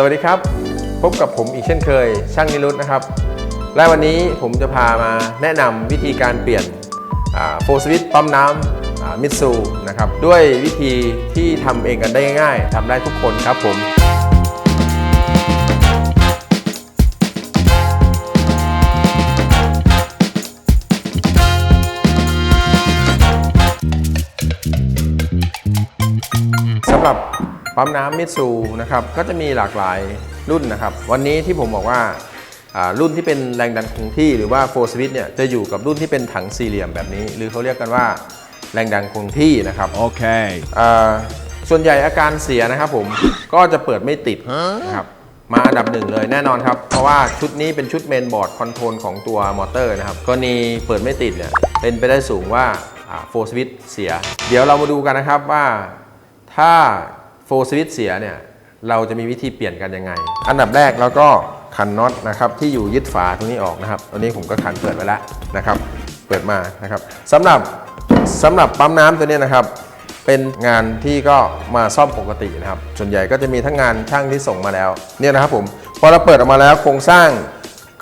สวัสดีครับ พบกับผมอีกเช่นเคย ช่างนิรุตนะครับ และวันนี้ผมจะพามาแนะนำวิธีการเปลี่ยนโฟสวิตปั๊มน้ำมิตซูนะครับ ด้วยวิธีที่ทำเองกันได้ง่ายทำได้ทุกคนครับผม ปั๊มน้ำมิตซูนะครับก็จะมีหลากหลายรุ่นนะครับ วันนี้ที่ผมบอกว่าอ่ารุ่นที่เป็นแรงดันคงที่หรือว่าโฟสวิตเนี่ยจะอยู่กับรุ่นที่เป็นถังสี่เหลี่ยมแบบนี้ หรือเขาเรียกกันว่าแรงดันคงที่นะครับ Okay. อ่าส่วนใหญ่อาการเสียนะครับผมก็จะเปิดไม่ติดนะครับมาอันดับหนึ่งเลยแน่นอนครับ เพราะว่าชุดนี้เป็นชุดเมนบอร์ดคอนโทรลของตัวมอเตอร์นะครับกรณีเปิดไม่ติดเนี่ยเป็นไปได้สูงว่าโฟสวิตเสีย เดี๋ยวเรามาดูกันนะครับว่าถ้า โฟสวิตเสียเนี่ยเราจะมีวิธีเปลี่ยนกันยังไง อันดับแรกเราก็ขันน็อตนะครับที่อยู่ยึดฝาตรงนี้ออกนะครับตอนนี้ผมก็ขันเปิดไว้แล้วนะครับ เปิดมานะครับสำหรับสำหรับปั๊มน้ำตัวนี้นะครับ เป็นงานที่ก็มาซ่อมปกตินะครับ ส่วนใหญ่ก็จะมีทั้งงานช่างที่ส่งมาแล้วเนี่ยนะครับผมพอเราเปิดออกมาแล้วโครงสร้าง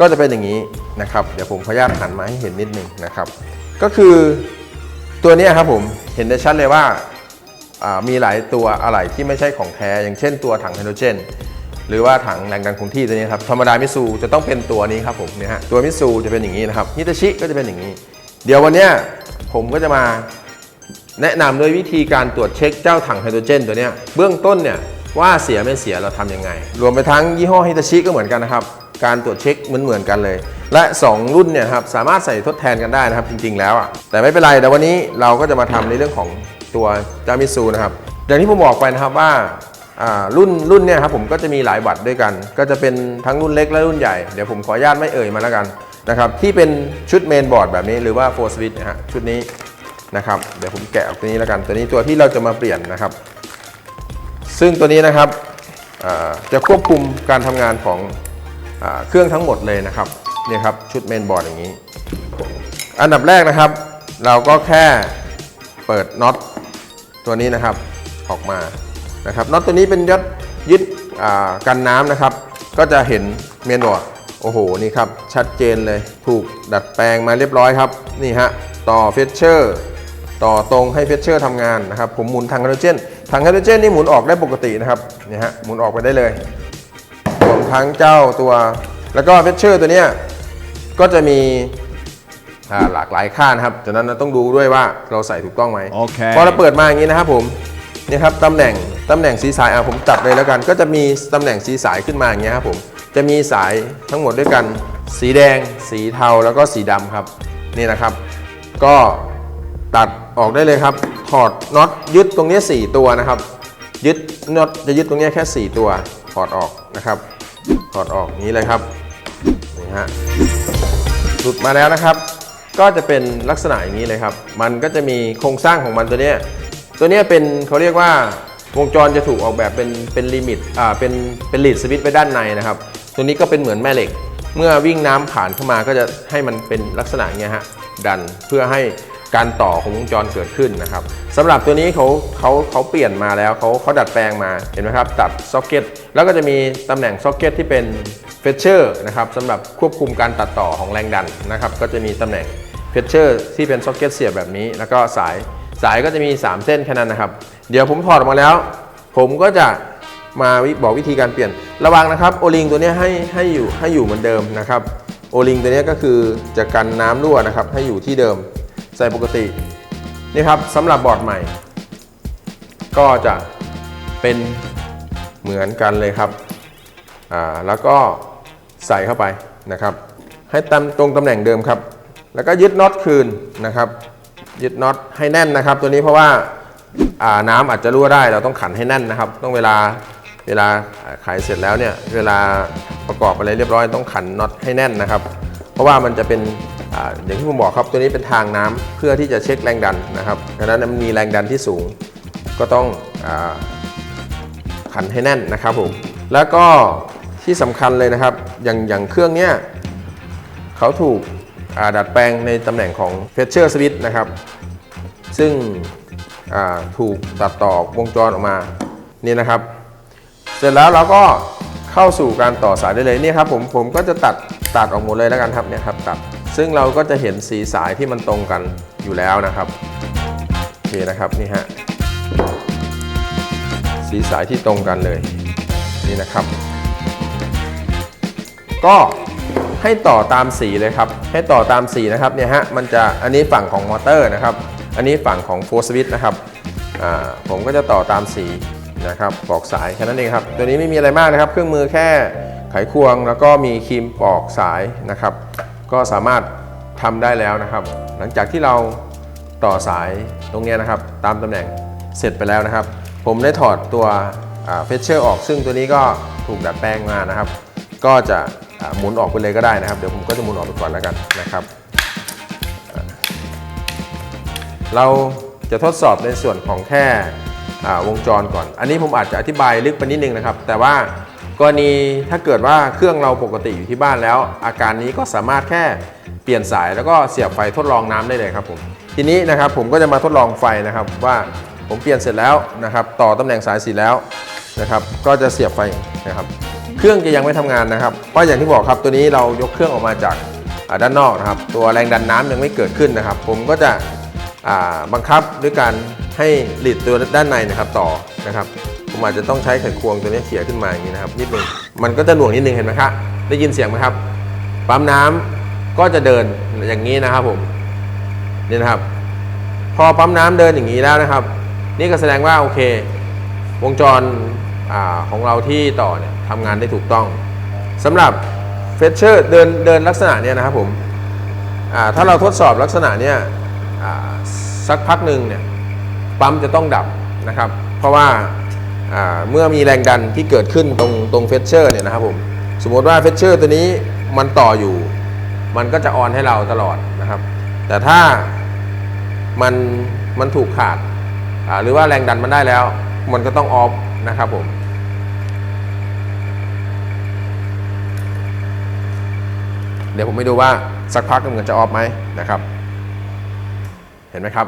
ก็จะเป็นอย่างนี้นะครับ เดี๋ยวผมขออนุญาตหันมาให้เห็นนิดนึงนะครับ ก็คือตัวนี้ครับผมเห็นได้ชัดเลยว่า มีหลายตัวอะไหล่ที่ไม่ใช่ของแท้ อย่างเช่นตัวถังไฮโดรเจน หรือว่าถังแรงดันคงที่ตัวนี้ครับธรรมดามิตซูจะต้องเป็นตัวนี้ครับผมเนี่ยฮะตัวมิตซูจะเป็นอย่างนี้นะครับฮิตาชิก็จะเป็นอย่างนี้ เดี๋ยววันเนี้ยผมก็จะมาแนะนำด้วยวิธีการตรวจเช็คเจ้าถังไฮโดรเจน ตัวเนี้ยเบื้องต้นเนี่ยว่าเสียไม่เสียเราทำยังไง รวมไปทั้งยี่ห้อฮิตาชิก็เหมือนกันนะครับ การตรวจเช็คเหมือนเหมือนกันเลย และ 2 รุ่นเนี่ยครับสามารถใส่ทดแทนกันได้นะครับจริง ๆ แล้วอะแต่ไม่เป็นไรแต่วันนี้เราก็จะมาทำในเรื่องของ ตัวจามิซูนะครับอย่างที่ผมบอกไปนะครับว่ารุ่นรุ่นเนี่ยครับผมก็จะมีหลายวัตต์ด้วยกัน ก็จะเป็นทั้งรุ่นเล็กและรุ่นใหญ่ เดี๋ยวผมขออนุญาตไม่เอ่ยมาแล้วกันนะครับที่เป็นชุดเมนบอร์ดแบบนี้หรือว่าโฟร์สวิตนะฮะชุดนี้นะครับเดี๋ยวผมแกะออกตัวนี้แล้วกัน ตัวนี้ตัวที่เราจะมาเปลี่ยนนะครับ ซึ่งตัวนี้นะครับจะควบคุมการทำงานของอเครื่องทั้งหมดเลยนะครับเนี่ยครับชุดเมนบอร์ดอย่างนี้ อันดับแรกนะครับ เราก็แค่เปิดน็อต ตัวนี้นะครับออกมานะครับน็อตตัวนี้เป็นยึดยึดกันน้ำนะครับ ก็จะเห็นเมนบอร์ดโอ้โหนี่ครับชัดเจนเลยถูกดัดแปลงมาเรียบร้อยครับนี่ฮะต่อเฟชเชอร์ต่อตรงให้เฟชเชอร์ทำงานนะครับ ผมหมุนถังไฮโดรเจนถังไฮโดรเจนนี่หมุนออกได้ปกตินะครับนี่ฮะหมุนออกไปได้เลยรวมทั้งเจ้าตัว แล้วก็เฟชเชอร์ตัวเนี้ยก็จะมี อ่าหลากหลายค่านะครับจากนั้นเราต้องดูด้วยว่าเราใส่ถูกต้องไหมโอเค พอเราเปิดมาอย่างนี้นะครับผมนี่ครับตำแหน่งตำแหน่งสีสายอะผมจับเลยแล้วกัน ก็จะมีตำแหน่งสีสายขึ้นมาอย่างเงี้ยครับผมจะมีสายทั้งหมดด้วยกัน สีแดง สีเทาแล้วก็สีดำครับนี่นะครับ ก็ตัดออกได้เลยครับถอดน็อตยึดตรงนี้4ตัวนะครับ ยึดน็อตจะยึดตรงนี้แค่ 4 ตัวถอดออกนะครับถอดออกอย่างนี้เลยครับนี่ฮะหลุดมาแล้วนะครับ ก็จะเป็นลักษณะอย่างนี้เลยครับ มันก็จะมีโครงสร้างของมันตัวเนี้ย ตัวเนี้ยเป็นเขาเรียกว่าวงจรจะถูกออกแบบเป็นเป็นลิมิตอ่าเป็นเป็นลีดสวิตไปด้านในนะครับ ตัวนี้ก็เป็นเหมือนแม่เหล็ก เมื่อวิ่งน้ำผ่านเข้ามาก็จะให้มันเป็นลักษณะเงี้ยฮะดันเพื่อให้การต่อของวงจรเกิดขึ้นนะครับสำหรับตัวนี้เขาเขาเขาเปลี่ยนมาแล้วเขาเขาดัดแปลงมาเห็นไหมครับตัดซ็อกเก็ตแล้วก็จะมีตำแหน่งซ็อกเก็ตที่เป็นเฟเชอร์นะครับสำหรับควบคุมการตัดต่อของแรงดันนะครับ ก็จะมีตำแหน่ง เฟชเชอร์ที่เป็นซ็อกเก็ตเสียบแบบนี้ แล้วก็สายสายก็จะมี 3 เส้นแค่นั้นนะครับ เดี๋ยวผมถอดออกมาแล้ว ผมก็จะมาบอกวิธีการเปลี่ยน ระวังนะครับโอลิงตัวนี้ให้ให้อยู่ให้อยู่เหมือนเดิมนะครับโอลิงตัวนี้ก็คือจะกันน้ำรั่วนะครับ ให้อยู่ที่เดิมใส่ปกตินี่ครับสำหรับบอร์ดใหม่ ก็จะเป็นเหมือนกันเลยครับอ่าแล้วก็ใส่เข้าไปนะครับ ให้ตำตรงตำแหน่งเดิมครับ แล้วก็ยึดน็อตคืนนะครับ ยึดน็อตให้แน่นนะครับ ตัวนี้เพราะว่าาน้ำอาจจะรั่วได้เราต้องขันให้แน่นนะครับ ต้องเวลาเวลาขายเสร็จแล้วเนี่ยเวลาประกอบอะไรเรียบร้อยต้องขันน็อตให้แน่นนะครับ เพราะว่ามันจะเป็นออย่างที่ผมบอกครับตัวนี้เป็นทางน้ำเพื่อที่จะเช็คแรงดันนะครับดังนั้นมันมีแรงดันที่สูง ก็ต้องอขันให้แน่นนะครับผมแล้วก็ที่สำคัญเลยนะครับ อย่างอย่างเครื่องเนี้ยเขาถูก ดัดแปลงในตำแหน่งของ pressure switch นะครับ ซึ่งถูกตัดต่อวงจรออกมานี่นะครับ เสร็จแล้วเราก็เข้าสู่การต่อสายได้เลยนี่ครับผมผมก็จะตัดตัดออกหมดเลยแล้วกันครับเนี่ยครับตัด ซึ่งเราก็จะเห็นสีสายที่มันตรงกันอยู่แล้วนะครับโอเคนะครับนี่ฮะสีสายที่ตรงกันเลยนี่นะครับ ก็ ให้ต่อตามสีเลยครับ ให้ต่อตามสีนะครับเนี่ยฮะมันจะอันนี้ฝั่งของมอเตอร์นะครับ อันนี้ฝั่งของโฟร์สวิตนะครับผมก็จะต่อตามสีนะครับปอกสายแค่นั้นเองครับ ตัวนี้ไม่มีอะไรมากนะครับ เครื่องมือแค่ไขควงแล้วก็มีครีมปอกสายนะครับ ก็สามารถทำได้แล้วนะครับ หลังจากที่เราต่อสายตรงนี้นะครับ ตามตำแหน่งเสร็จไปแล้วนะครับ ผมได้ถอดตัวเฟเชอร์ออกซึ่งตัวนี้ก็ถูกดัดแปลงมานะครับ ก็จะ หมุนออกไปเลยก็ได้นะครับ เดี๋ยวผมก็จะหมุนออกไปก่อนแล้วกันนะครับ เราจะทดสอบในส่วนของแค่วงจรก่อน อันนี้ผมอาจจะอธิบายลึกไปนิดนึงนะครับ แต่ว่ากรณีถ้าเกิดว่าเครื่องเราปกติอยู่ที่บ้านแล้ว อาการนี้ก็สามารถแค่เปลี่ยนสายแล้วก็เสียบไฟทดลองน้ำได้เลยครับผมทีนี้นะครับผมก็จะมาทดลองไฟนะครับว่าผมเปลี่ยนเสร็จแล้วนะครับ ต่อตำแหน่งสายสีแล้วนะครับ ก็จะเสียบไฟนะครับ เครื่องจะยังไม่ทำงานนะครับเพราะอย่างที่บอกครับตัวนี้เรายกเครื่องออกมาจากด้านนอกนะครับ ตัวแรงดันน้ำยังไม่เกิดขึ้นนะครับ ผมก็จะบังคับด้วยการให้หลีดตัวด้านในนะครับต่อนะครับผมอาจจะต้องใช้ไขควงตัวนี้เขี่ยขึ้นมาอย่างนี้นะครับนิดนึงมันก็จะหน่วงนิดนึงเห็นไหมครับได้ยินเสียงไหมครับปั๊มน้ำก็จะเดินอย่างนี้นะครับผมนี่นะครับ พอปั๊มน้ำเดินอย่างนี้แล้วนะครับ นี่ก็แสดงว่าโอเค วงจร อของเราที่ต่อเนี่ยทำงานได้ถูกต้องสำหรับเฟเชอร์เดินเดินลักษณะเนี่ยนะครับผมถ้าเราทดสอบลักษณะเนี่ยสักพักหนึ่งเนี่ยปั๊มจะต้องดับนะครับ เพราะว่าเมื่อมีแรงดันที่เกิดขึ้นตรงตรงเฟเชอร์เนี่ยนะครับผมสมมติว่าเฟเชอร์ตัวนี้มันต่ออยู่ มันก็จะออนให้เราตลอดนะครับ แต่ถ้ามันมันถูกขาดหรือว่าแรงดันมันได้แล้ว มันก็ต้องออฟนะครับผม เดี๋ยวผมไปดูว่าสักพักหนึงมันจะออฟไหมนะครับ เห็นไหมครับ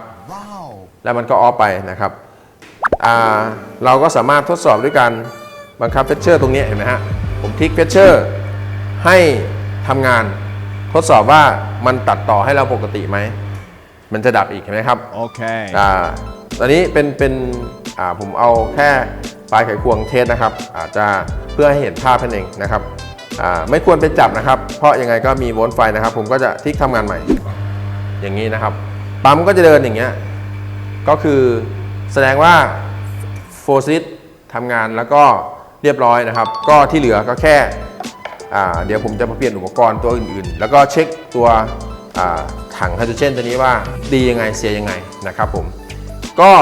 แล้วมันก็ออฟไปนะครับอ่าเราก็สามารถทดสอบด้วยการบังคับเฟชเชอร์ตรงนี้เห็นไหมฮะ ผมคลิกเฟชเชอร์ให้ทำงานทดสอบว่ามันตัดต่อให้เราปกติไหม มันจะดับอีกเห็นไหมครับ Okay. อ่าตอนนี้เป็นเป็นอ่าผมเอาแค่ปลายไขควงเทสนะครับ อาจจะเพื่อให้เห็นภาพนั่นเองนะครับอ่า ไม่ควรไปจับนะครับ เพราะยังไงก็มีโวลต์ไฟนะครับ ผมก็จะทิกทำงานใหม่ อย่างนี้นะครับ ปั๊มก็จะเดินอย่างเงี้ยก็คือแสดงว่าโฟซิตทำงานแล้วก็เรียบร้อยนะครับ ก็ที่เหลือก็แค่เดี๋ยวผมจะมาเปลี่ยนอุปกรณ์ตัวอื่นๆ แล้วก็เช็คตัวถังไฮโดรเจนตัวนี้ว่าดียังไงเสียยังไงนะครับผมก็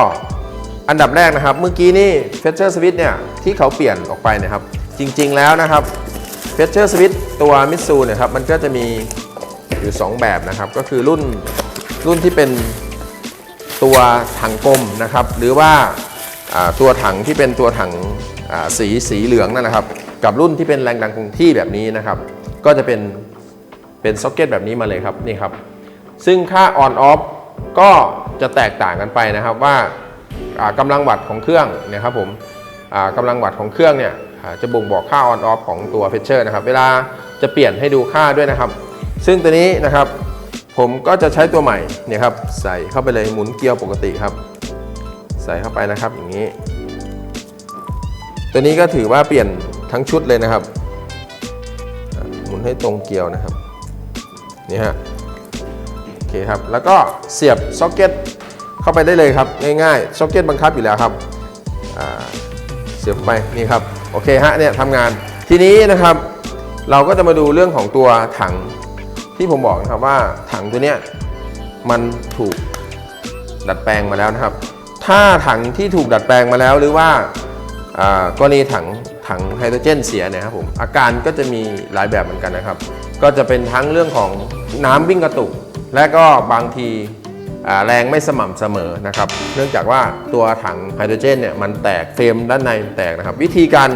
อันดับแรกนะครับ เมื่อกี้นี่เฟเชอร์สวิตเนี่ยที่เขาเปลี่ยนออกไปนะครับ จริงๆแล้วนะครับ เฟเชอร์สวิตตัวมิตซูเนี่ยครับมันก็จะมีอยู่ 2 แบบนะครับ ก็คือรุ่นรุ่นที่เป็นตัวถังกลมนะครับ หรือว่าตัวถังที่เป็นตัวถังสีสีเหลืองนั่นนะครับ กับรุ่นที่เป็นแรงดันคงที่แบบนี้นะครับ ก็จะเป็นเป็นซ็อกเก็ตแบบนี้มาเลยครับนี่ครับ ซึ่งค่า on off ก็จะแตกต่างกันไปนะครับว่าอ่ากำลังวัตต์ของเครื่องเนะครับผมอ่ากำลังวัตต์ของเครื่องเนี่ย จะบ่งบอกค่า on off ของตัว Fetcher นะครับ เวลาจะเปลี่ยนให้ดูค่าด้วยนะครับ ซึ่งตัวนี้นะครับผมก็จะใช้ตัวใหม่เนี่ยครับใส่เข้าไปเลยหมุนเกลียวปกติครับ ใส่เข้าไปนะครับอย่างนี้ ตัวนี้ก็ถือว่าเปลี่ยนทั้งชุดเลยนะครับ หมุนให้ตรงเกลียวนะครับนี่ฮะโอเคครับแล้วก็เสียบซ็อกเก็ตเข้าไปได้เลยครับง่ายๆซ็อกเก็ตบังคับอยู่แล้วครับเสียบไปนี่ครับ โอเคฮะเนี่ยทำงานทีนี้นะครับ เราก็จะมาดูเรื่องของตัวถังที่ผมบอกนะครับว่าถังตัวเนี้ยมันถูกดัดแปลงมาแล้วนะครับ ถ้าถังที่ถูกดัดแปลงมาแล้วหรือว่าอ่ากรณีถังถังไฮโดรเจนเสียเนี่ยครับผมอาการก็จะมีหลายแบบเหมือนกันนะครับ ก็จะเป็นทั้งเรื่องของน้ำวิ่งกระตุก และก็บางที แรงไม่สม่ำเสมอนะครับเนื่องจากว่าตัวถังไฮโดรเจนเนี่ยมันแตกเฟรมด้านในมันแตกนะครับวิธีการ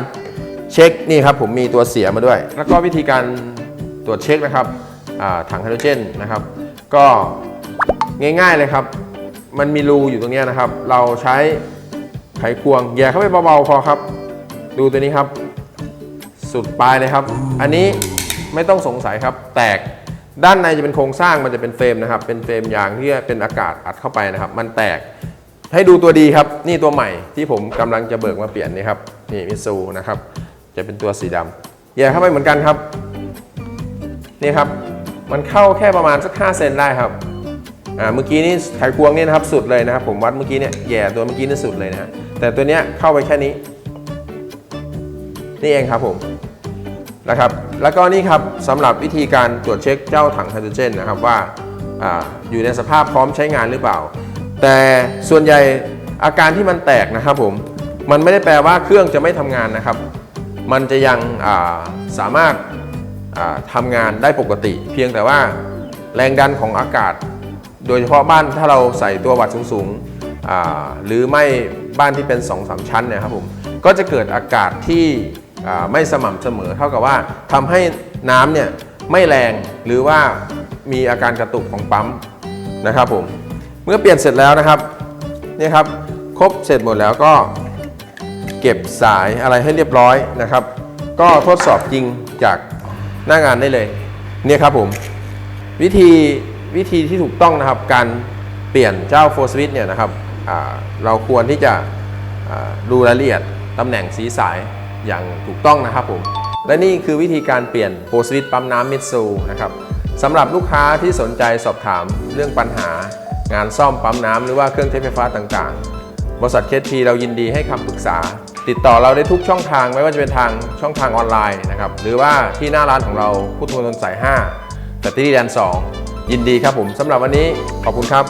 เช็คนี่ครับผมมีตัวเสียมาด้วย แล้วก็วิธีการตรวจเช็คนะครับถังไฮโดรเจนนะครับก็ง่ายๆเลยครับ มันมีรูอยู่ตรงนี้นะครับ เราใช้ไขควงแย่เข้าไปเบาๆพอครับ ดูตัวนี้ครับ สุดปลายเลยครับ อันนี้ไม่ต้องสงสัยครับแตก ด้านในจะเป็นโครงสร้างมันจะเป็นเฟรมนะครับ เป็นเฟรมยางที่เป็นอากาศอัดเข้าไปนะครับ มันแตกให้ดูตัวดีครับ นี่ตัวใหม่ที่ผมกำลังจะเบิกมาเปลี่ยนนี่ครับนี่มิซูนะครับ จะเป็นตัวสีดำแย่เข้าไปเหมือนกันครับ นี่ครับ มันเข้าแค่ประมาณสัก5เซนได้ครับอ่าเมื่อกี้นี่ไขควงนี่นะครับสุดเลยนะครับ ผมวัดเมื่อกี้เนี่ยแย่ตัวเมื่อกี้นี่สุดเลยนะฮะแต่ตัวเนี้ยเข้าไปแค่นี้ นี่เองครับผมนะครับ แล้วก็นี่ครับสำหรับวิธีการตรวจเช็คเจ้าถังไฮโดรเจนนะครับว่าออยู่ในสภาพพร้อมใช้งานหรือเปล่า แต่ส่วนใหญ่อาการที่มันแตกนะครับผมมันไม่ได้แปลว่าเครื่องจะไม่ทำงานนะครับ มันจะยังาสามารถาทำางานได้ปกติ เพียงแต่ว่าแรงดันของอากาศ โดยเฉพาะบ้านถ้าเราใส่ตัววัดสูงๆหรือไม่บ้านที่เป็น2อสชั้นเนี่ยครับผมก็จะเกิดอากาศที่ ไม่สม่ำเสมอ เท่ากับว่าทำให้น้ำเนี่ยไม่แรงหรือว่ามีอาการกระตุกของปั๊มนะครับผมเมื่อเปลี่ยนเสร็จแล้วนะครับนี่ครับครบเสร็จหมดแล้วก็เก็บสายอะไรให้เรียบร้อยนะครับ ก็ทดสอบจริงจากหน้างานได้เลยเนี่ยครับผมวิธีวิธีที่ถูกต้องนะครับ การเปลี่ยนเจ้าโฟสวิตเนี่ยนะครับเราควรที่จะดูรายละเอียดตำแหน่งสีสาย อย่างถูกต้องนะครับผม และนี่คือวิธีการเปลี่ยนโฟสวิตปั๊มน้ำมิตซูนะครับสำหรับลูกค้าที่สนใจสอบถามเรื่องปัญหางานซ่อมปั๊มน้ำหรือว่าเครื่องใช้ไฟฟ้าต่างๆ บริษัทเคทีเรายินดีให้คำปรึกษา ติดต่อเราได้ทุกช่องทางไม่ว่าจะเป็นทางช่องทางออนไลน์นะครับหรือว่าที่หน้าร้านของเราพุทธมณฑลสาย5แต่ที่ดีแดน 2 ยินดีครับผมสำหรับวันนี้ขอบคุณครับ